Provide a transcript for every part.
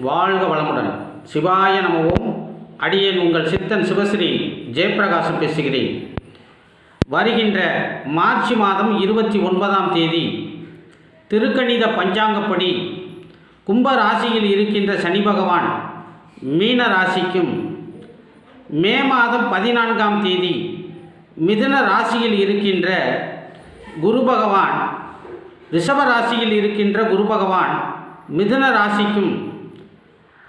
வாழ்க வளமுடன். சிவாய நமவும். அடியேன் உங்கள் சித்தன் சிவஸ்ரீ ஜெயப்பிரகாசம் பேசுகிறேன். வருகின்ற மார்ச் மாதம் இருபத்தி ஒன்பதாம் தேதி திருக்கணித பஞ்சாங்கப்படி கும்ப ராசியில் இருக்கின்ற சனி பகவான் மீன ராசிக்கும் மே மாதம் பதினான்காம் தேதி மிதுன ராசியில் இருக்கின்ற குரு பகவான் ரிஷப ராசியில் இருக்கின்ற குரு பகவான் மிதுன ராசிக்கும்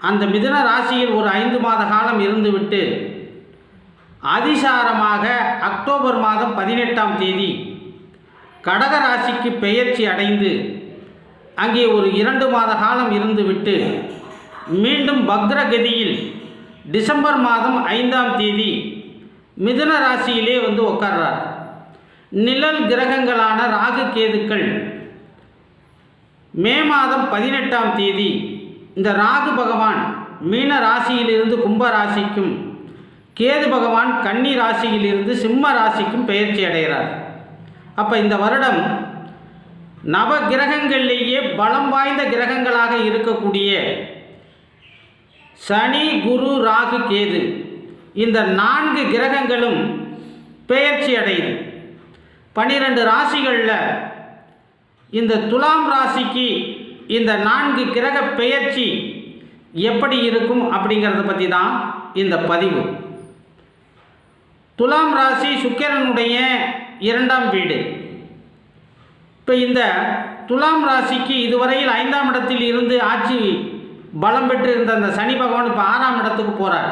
அந்த மிதுன ராசியில் ஒரு ஐந்து மாத காலம் இருந்துவிட்டு அதிசாரமாக அக்டோபர் மாதம் பதினெட்டாம் தேதி கடக ராசிக்கு பெயர்ச்சி அடைந்து அங்கே ஒரு இரண்டு மாத காலம் இருந்துவிட்டு மீண்டும் பக்ரகதியில் டிசம்பர் மாதம் ஐந்தாம் தேதி மிதுன ராசியிலே வந்து உட்கார்றார் நிழல் கிரகங்களான ராகு கேதுக்கள் மே மாதம் பதினெட்டாம் தேதி இந்த ராகு பகவான் மீன ராசியிலிருந்து கும்ப ராசிக்கும் கேது பகவான் கன்னி ராசியிலிருந்து சிம்ம ராசிக்கும் பெயர்ச்சி அடைகிறார். அப்போ இந்த வருடம் நவ கிரகங்களிலேயே பலம் வாய்ந்த கிரகங்களாக இருக்கக்கூடிய சனி குரு ராகு கேது இந்த நான்கு கிரகங்களும் பெயர்ச்சி அடையுது. பனிரெண்டு ராசிகளில் இந்த துலாம் ராசிக்கு இந்த நான்கு கிரக பெயர்ச்சி எப்படி இருக்கும் அப்படிங்கிறத பற்றி தான் இந்த பதிவு. துலாம் ராசி சுக்கிரனுடைய இரண்டாம் வீடு. இப்போ இந்த துலாம் ராசிக்கு இதுவரையில் ஐந்தாம் இடத்தில் இருந்து ஆட்சி பலம் பெற்று இருந்த அந்த சனி பகவான் இப்போ ஆறாம் இடத்துக்கு போகிறார்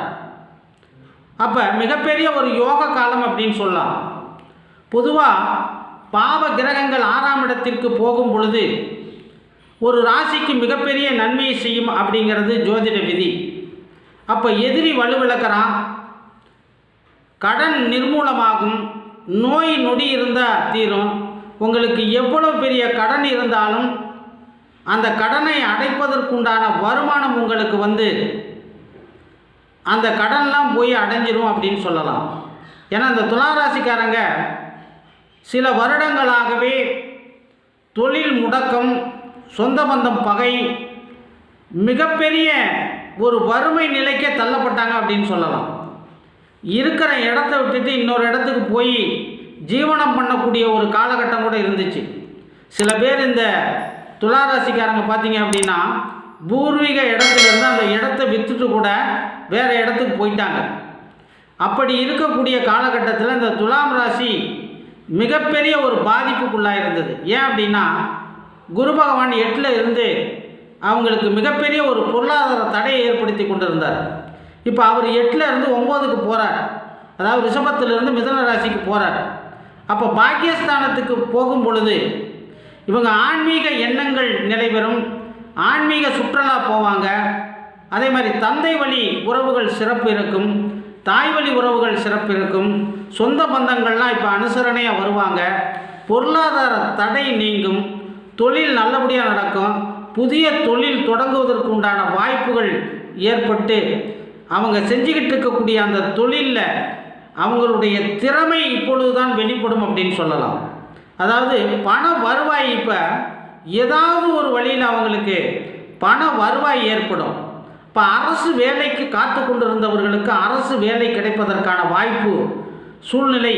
அப்போ மிகப்பெரிய ஒரு யோக காலம் அப்படின்னு சொல்லலாம். பொதுவாக பாவ கிரகங்கள் ஆறாம் இடத்திற்கு போகும் பொழுது ஒரு ராசிக்கு மிகப்பெரிய நன்மையை செய்யும் அப்படிங்கிறது ஜோதிட விதி. அப்போ எதிரி வலுவிளக்கிறான் கடன் நிர்மூலமாகும் நோய் நொடி இருந்தால் தீரும் உங்களுக்கு எவ்வளவு பெரிய கடன் இருந்தாலும் அந்த கடனை அடைப்பதற்குண்டான வருமானம் உங்களுக்கு வந்து அந்த கடன்லாம் போய் அடைஞ்சிரும் அப்படின்னு சொல்லலாம். ஏன்னா இந்த துளாராசிக்காரங்க சில வருடங்களாகவே தொழில் முடக்கம் சொந்த பந்தம் பகை மிகப்பெரிய ஒரு வறுமை நிலைக்கே தள்ளப்பட்டாங்க அப்படின்னு சொல்லலாம். இருக்கிற இடத்த விட்டுட்டு இன்னொரு இடத்துக்கு போய் ஜீவனம் பண்ணக்கூடிய ஒரு காலகட்டம் கூட இருந்துச்சு. சில பேர் இந்த துளாராசிக்காரங்க பார்த்தீங்க அப்படின்னா பூர்வீக இடத்துலேருந்து அந்த இடத்த விற்றுட்டு கூட வேறு இடத்துக்கு போயிட்டாங்க. அப்படி இருக்கக்கூடிய காலகட்டத்தில் இந்த துலாம் ராசி மிகப்பெரிய ஒரு பாதிப்புக்குள்ளாக இருந்தது ஏன் அப்படின்னா குரு பகவான் எட்டில் இருந்து அவங்களுக்கு மிகப்பெரிய ஒரு பொருளாதார தடையை ஏற்படுத்தி கொண்டிருந்தார். இப்போ அவர் எட்டில் இருந்து ஒம்போதுக்கு போகிறார் அதாவது ரிஷபத்திலிருந்து மிதன ராசிக்கு போகிறார் அப்போ பாக்கியஸ்தானத்துக்கு போகும் பொழுது இவங்க ஆன்மீக எண்ணங்கள் நிலைபெறும். ஆன்மீக சுற்றுலா போவாங்க. அதே மாதிரி தந்தை வழி உறவுகள் சிறப்பு இருக்கும். தாய் வழி உறவுகள் சிறப்பு இருக்கும். சொந்த பந்தங்கள்லாம் இப்போ அனுசரணையாக வருவாங்க. பொருளாதார தடை நீங்கும். தொழில் நல்லபடியாக நடக்கும். புதிய தொழில் தொடங்குவதற்கு உண்டான வாய்ப்புகள் ஏற்பட்டு அவங்க செஞ்சுக்கிட்டு இருக்கக்கூடிய அந்த தொழிலில் அவங்களுடைய திறமை இப்பொழுது தான் வெளிப்படும் அப்படின்னு சொல்லலாம். அதாவது பண வருவாய் இப்போ ஏதாவது ஒரு வழியில் அவங்களுக்கு பண வருவாய் ஏற்படும். இப்போ அரசு வேலைக்கு காத்து கொண்டிருந்தவர்களுக்கு அரசு வேலை கிடைப்பதற்கான வாய்ப்பு சூழ்நிலை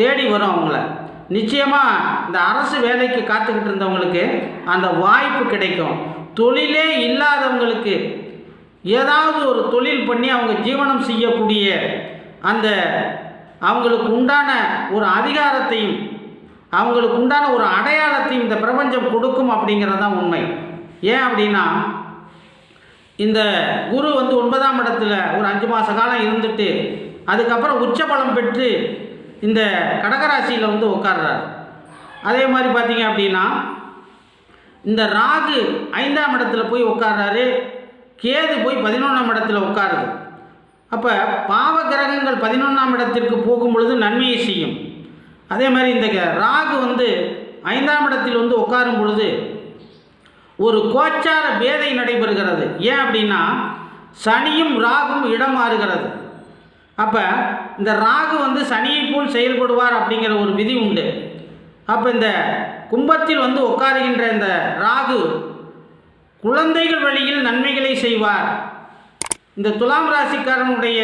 தேடி வரும் அவங்கள. நிச்சயமாக இந்த அரசு வேலைக்கு காத்துக்கிட்டு இருந்தவங்களுக்கு அந்த வாய்ப்பு கிடைக்கும். தொழிலே இல்லாதவங்களுக்கு ஏதாவது ஒரு தொழில் பண்ணி அவங்க ஜீவனம் செய்யக்கூடிய அந்த அவங்களுக்கு உண்டான ஒரு அதிகாரத்தையும் அவங்களுக்கு உண்டான ஒரு அடையாளத்தையும் இந்த பிரபஞ்சம் கொடுக்கும் அப்படிங்கிறது தான் உண்மை. ஏன் அப்படின்னா இந்த குரு வந்து ஒன்பதாம் இடத்துல ஒரு அஞ்சு மாத காலம் இருந்துட்டு அதுக்கப்புறம் உச்சபலம் பெற்று இந்த கடகராசியில் வந்து உட்கார்றார் அதே மாதிரி பார்த்தீங்க அப்படின்னா இந்த ராகு ஐந்தாம் இடத்துல போய் உட்கார்றாரு கேது போய் பதினொன்றாம் இடத்துல உட்காருது அப்போ பாவ கிரகங்கள் பதினொன்றாம் இடத்திற்கு போகும் பொழுது நன்மையை செய்யும். அதே மாதிரி இந்த க- ராகு வந்து ஐந்தாம் இடத்தில் வந்து உட்காரும் பொழுது ஒரு கோச்சார வேதை நடைபெறுகிறது. ஏன் அப்படின்னா சனியும் ராகும் இடம் மாறுகிறது. அப்போ இந்த ராகு வந்து சனியை போல் செயல்படுவார் அப்படிங்கிற ஒரு விதி உண்டு. அப்போ இந்த கும்பத்தில் வந்து உட்காருகின்ற இந்த ராகு குழந்தைகள் வழியில் நன்மைகளை செய்வார். இந்த துலாம் ராசிக்காரனுடைய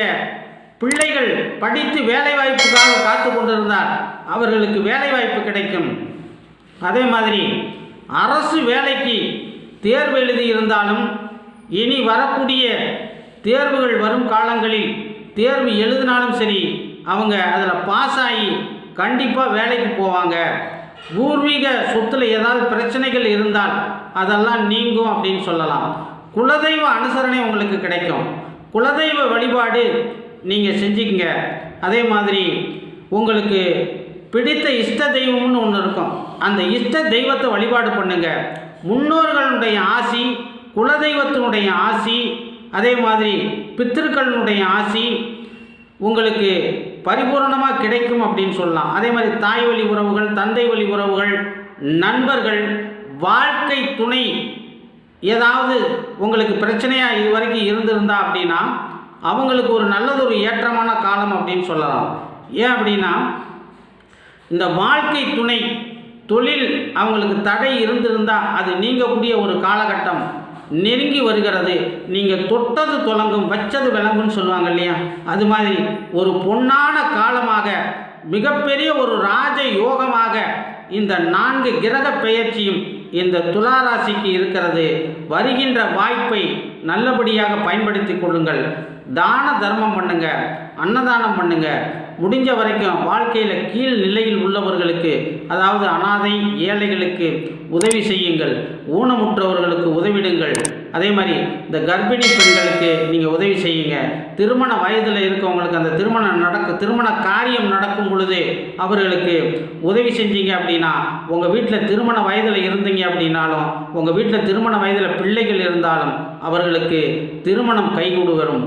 பிள்ளைகள் படித்து வேலை வாய்ப்புக்காக காத்து கொண்டிருந்தால் அவர்களுக்கு வேலை வாய்ப்பு கிடைக்கும். அதே மாதிரி அரசு வேலைக்கு தேர்வு எழுதி இருந்தாலும் இனி வரக்கூடிய தேர்வுகள் வரும் காலங்களில் தேர்வு எழுதினாலும் சரி அவங்க அதில் பாஸ் ஆகி கண்டிப்பாக வேலைக்கு போவாங்க. பூர்வீக சொத்தில் ஏதாவது பிரச்சனைகள் இருந்தால் அதெல்லாம் நீங்கும் அப்படின்னு சொல்லலாம். குலதெய்வ அனுசரணை உங்களுக்கு கிடைக்கும். குலதெய்வ வழிபாடு நீங்கள் செஞ்சுக்கிங்க. அதே மாதிரி உங்களுக்கு பிடித்த இஷ்ட தெய்வம்னு ஒன்று இருக்கும். அந்த இஷ்ட தெய்வத்தை வழிபாடு பண்ணுங்கள் முன்னோர்களுடைய ஆசி குலதெய்வத்தினுடைய ஆசி அதே மாதிரி பித்திருக்களினுடைய ஆசி உங்களுக்கு பரிபூரணமாக கிடைக்கும் அப்படின்னு சொல்லலாம். அதே மாதிரி தாய் வழி உறவுகள் தந்தை வழி உறவுகள் நண்பர்கள் வாழ்க்கை துணை ஏதாவது உங்களுக்கு பிரச்சனையாக இது வரைக்கும் இருந்திருந்தா அப்படின்னா அவங்களுக்கு ஒரு நல்லதொரு ஏற்றமான காலம் அப்படின்னு சொல்லலாம். ஏன் அப்படின்னா இந்த வாழ்க்கை துணை தொழில் அவங்களுக்கு தடை இருந்திருந்தால் அது நீங்கக்கூடிய ஒரு காலகட்டம். நெருங்கி வருகிறது. நீங்கள் தொட்டது தொடங்கும் வச்சது விளங்குன்னு சொல்லுவாங்க இல்லையா? அது மாதிரி ஒரு பொன்னான காலமாக மிகப்பெரிய ஒரு ராஜ யோகமாக இந்த நான்கு கிரக பெயர்ச்சியும் இந்த துளாராசிக்கு இருக்கிறது. வருகின்ற வாய்ப்பை நல்லபடியாக பயன்படுத்தி கொள்ளுங்கள். தான தர்மம் பண்ணுங்க அன்னதானம் பண்ணுங்க. முடிஞ்ச வரைக்கும் வாழ்க்கையில் கீழ் நிலையில் உள்ளவர்களுக்கு அதாவது அனாதை ஏழைகளுக்கு உதவி செய்யுங்கள். ஊனமுற்றவர்களுக்கு உதவிடுங்கள். அதே மாதிரி இந்த கர்ப்பிணி பெண்களுக்கு நீங்கள் உதவி செய்யுங்க. திருமண வயதில் இருக்கவங்களுக்கு அந்த திருமணம் நடக்கும் திருமண காரியம் நடக்கும் பொழுது அவர்களுக்கு உதவி செஞ்சீங்க அப்படின்னா உங்கள் வீட்டில் திருமண வயதில் இருந்தீங்க அப்படின்னாலும் உங்கள் வீட்டில் திருமண வயதில் பிள்ளைகள் இருந்தாலும் அவர்களுக்கு திருமணம் கைகூடு வரும்